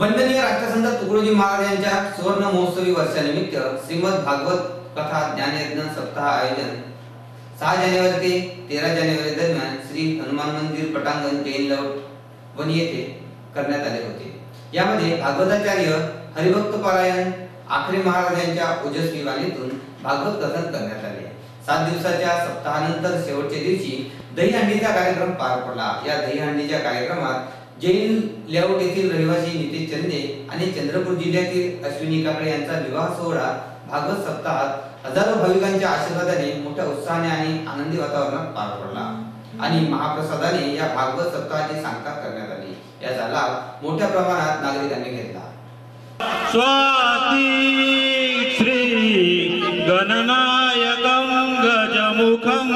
वंदनीय राष्ट्रसंत तुकडोजी महाराज यांच्या सुवर्ण महोत्सवी वर्षानिमित्त श्रीमद भागवत कथा ज्ञानयज्ञ सप्ताह आयोजन. सहा जानेवारी ते तेरा जानेवारी दरम्यान श्री हनुमान मंदिर पटांगण जैन लवट वन येथे करण्यात आले होते. यामध्ये भागवताचार्य हरिभक्त पारायण आखरे महाराज यांच्या ओजस्वी वाणीतून भागवत कथन करण्यात आले. सात दिवसाच्या सप्ताहानंतर शेवटच्या दिवशी दहीहंडीचा कार्यक्रम पार पडला. या दहीहंडीच्या कार्यक्रमात जैन लेआउट येथील रहिवासी नितेश चंदे आणि चंद्रपूर जिल्ह्यातील अश्विनी काकडे यांचा विवाह सोहळा भागवत सप्ताहात हजारो भाविकांच्या आशीर्वादाने मोठ्या उत्साहाने आणि आनंदी वातावरणात पार पडला. आणि महाप्रसादाने या भागवत सप्ताहाची सांगता करण्यात आली. याचा लाभ मोठ्या प्रमाणात नागरिकांनी घेतला. स्वाती श्री गणनायकं गजमुखं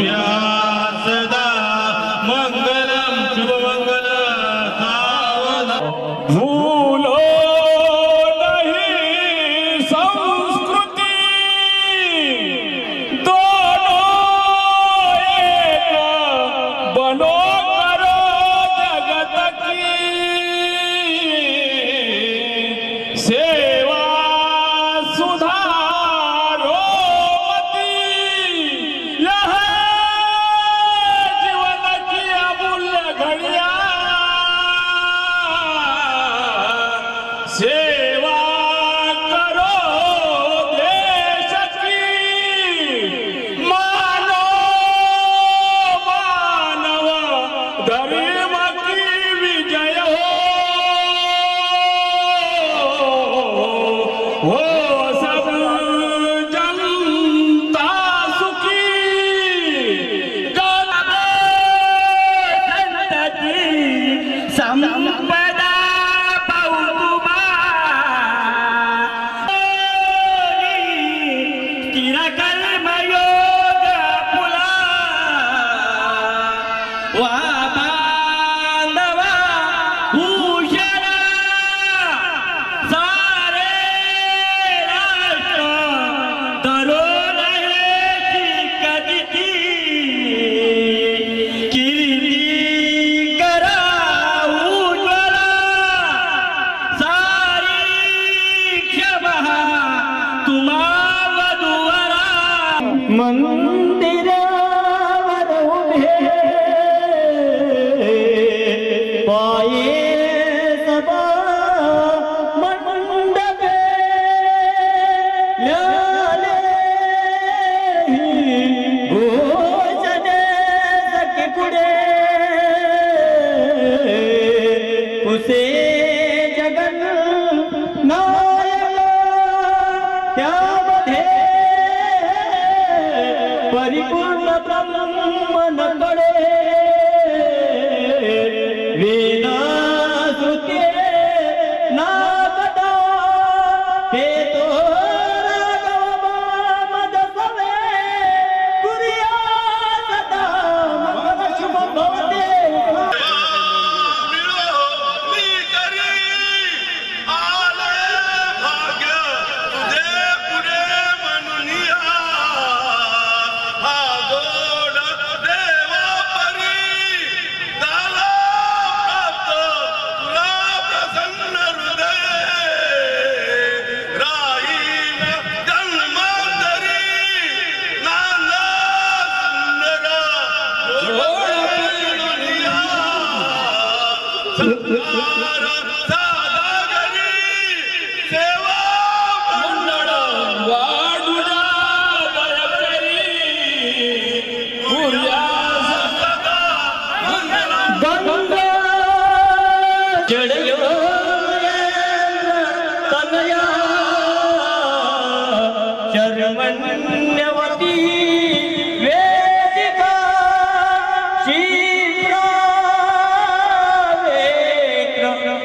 Yeah. कर्मयोग Oh.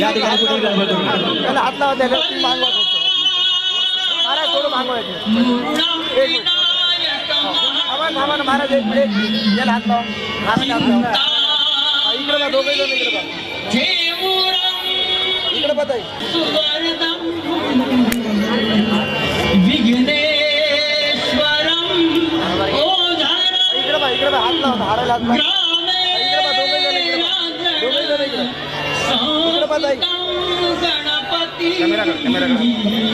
या ठिकाणी कुठे गडबड करू नका. त्याला हात लावा त्याला ती मागवा थोडंसं. महाराज थोडं मागवा एक मिनिट. एक मिनिट. हो. थांबा ना, थांबा ना, महाराज एक मिनिट याला हात लावा महाराज हात लावा हा, इकडे बघा दोघे जण इकडे बघा इकडे बघा ताई. विघ्नेश्वरम ओधार इकडे बघा इकडे बघा हात लावा हाडायला हात लावा थांबा ताई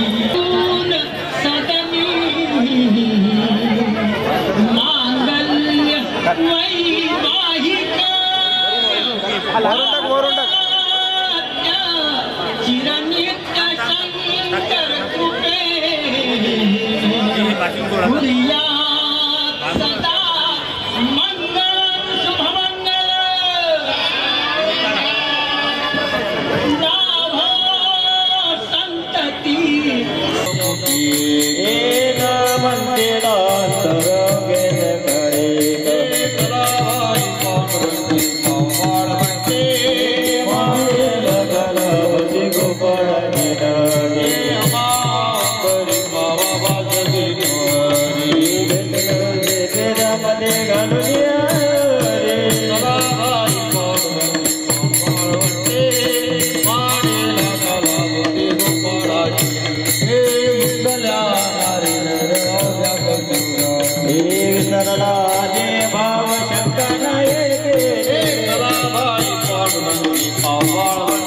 of all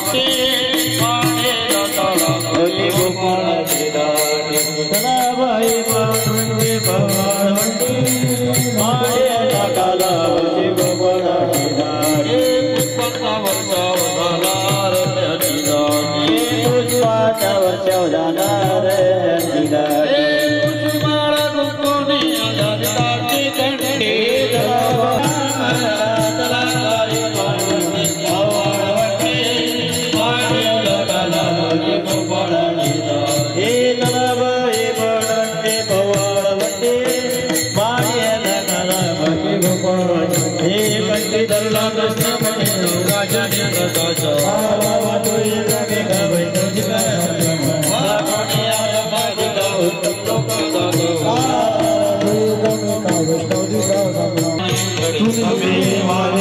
Amém.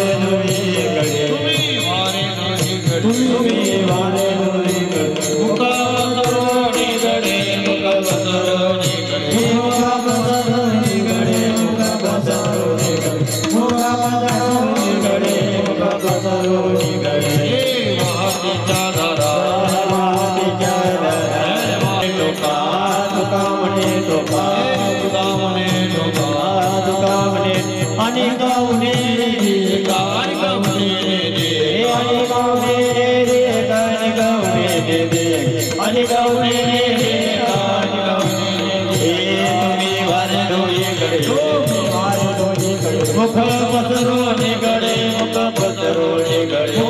ಮುಖ ಬಸರೋಣಿಗಳೇ ಮುಖ ಬಸರೋಣಿಗಳೇ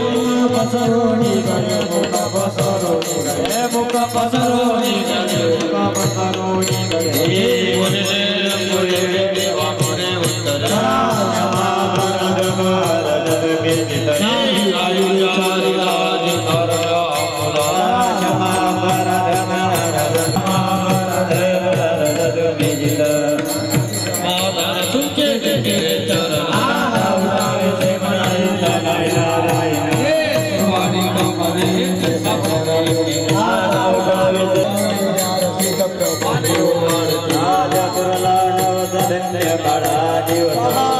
ಬಸರೋಣಿಗಳೇ ಮುಖ ಬಸರೋಣಿಗಳೇ ಮುಖ ಬಸರೋಣಿಗಳೇ ಮುಖ ಬಸರೋಣಿಗಳೇ ದಂಡೆಯ ಬಾಳ ದೇವರ